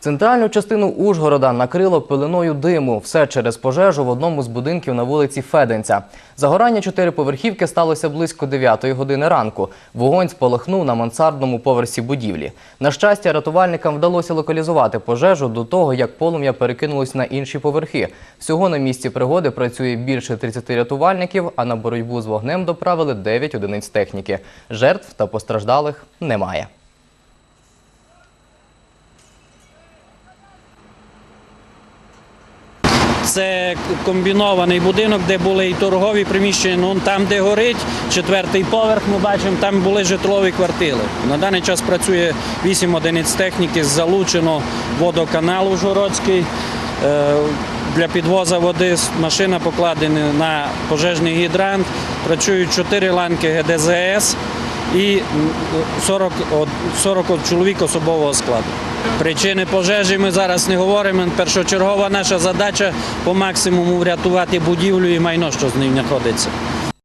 Центральну частину Ужгорода накрило пеленою диму. Все через пожежу в одному з будинків на вулиці Феденця. Загорання чотириповерхівки сталося близько 9 години ранку. Вогонь спалахнув на мансардному поверсі будівлі. На щастя, рятувальникам вдалося локалізувати пожежу до того, як полум'я перекинулось на інші поверхи. Всього на місці пригоди працює більше 30 рятувальників, а на боротьбу з вогнем доправили 9 одиниць техніки. Жертв та постраждалих немає. Це комбінований будинок, де були і торгові приміщення. Ну, там, де горить, четвертий поверх, ми бачимо, там були житлові квартири. На даний час працює 8 одиниць техніки, залучено водоканал Ужгородський. Е, Для підвозу води машина покладена на пожежний гідрант. Працюють 4 ланки ГДЗС і 40, 40 чоловік особового складу. Причини пожежі ми зараз не говоримо. Першочергова наша задача по максимуму врятувати будівлю і майно, що з ним знаходиться.